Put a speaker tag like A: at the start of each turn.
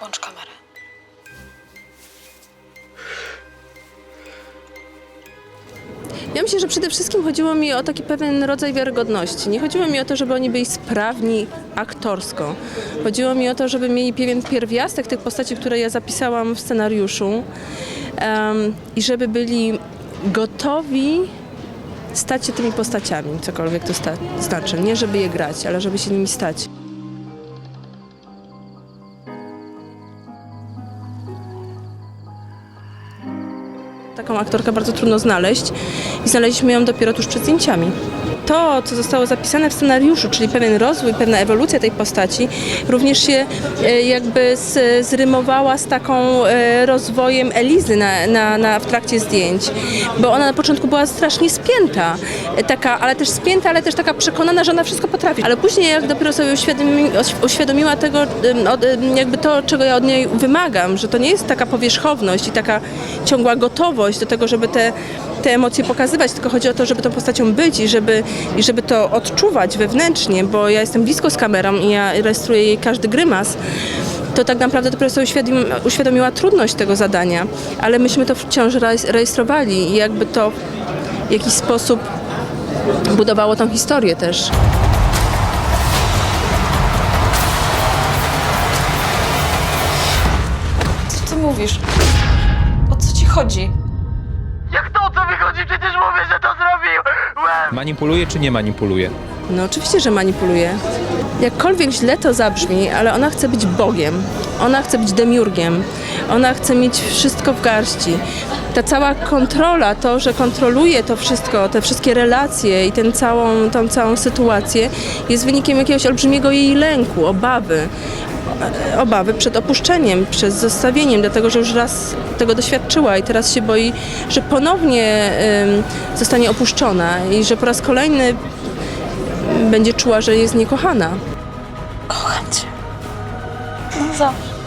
A: Włącz kamerę.
B: Ja myślę, że przede wszystkim chodziło mi o taki pewien rodzaj wiarygodności. Nie chodziło mi o to, żeby oni byli sprawni aktorsko. Chodziło mi o to, żeby mieli pewien pierwiastek tych postaci, które ja zapisałam w scenariuszu em, i żeby byli gotowi stać się tymi postaciami, cokolwiek to znaczy. Nie żeby je grać, ale żeby się nimi stać. Taką aktorkę bardzo trudno znaleźć i znaleźliśmy ją dopiero tuż przed zdjęciami. To, co zostało zapisane w scenariuszu, czyli pewien rozwój, pewna ewolucja tej postaci, również się e, jakby z, zrymowała z taką e, rozwojem Elizy na, na, na, w trakcie zdjęć, bo ona na początku była strasznie spięta, e, taka, ale też spięta, ale też taka przekonana, że ona wszystko potrafi. Ale później jak dopiero sobie uświadomi, uświadomiła tego, jakby to, czego ja od niej wymagam, że to nie jest taka powierzchowność i taka ciągła gotowość do tego, żeby te, te emocje pokazywać, tylko chodzi o to, żeby tą postacią być i żeby, i żeby to odczuwać wewnętrznie, bo ja jestem blisko z kamerą i ja rejestruję jej każdy grymas, to tak naprawdę dopiero sobie uświadomi, uświadomiła trudność tego zadania, ale myśmy to wciąż rejes- rejestrowali i jakby to w jakiś sposób budowało tą historię też.
A: Co ty mówisz? O co ci chodzi?
C: Jak to o co wychodzi? Przecież mówię, że to zrobiłem!
D: Manipuluje czy nie manipuluje?
B: No oczywiście, że manipuluje. Jakkolwiek źle to zabrzmi, ale ona chce być Bogiem. Ona chce być demiurgiem. Ona chce mieć wszystko w garści. Ta cała kontrola, to, że kontroluje to wszystko, te wszystkie relacje i ten całą, tą całą sytuację jest wynikiem jakiegoś olbrzymiego jej lęku, obawy. Obawy przed opuszczeniem, przed zostawieniem, dlatego że już raz tego doświadczyła i teraz się boi, że ponownie zostanie opuszczona i że po raz kolejny będzie czuła, że jest niekochana.
A: Kocham cię. No zawsze.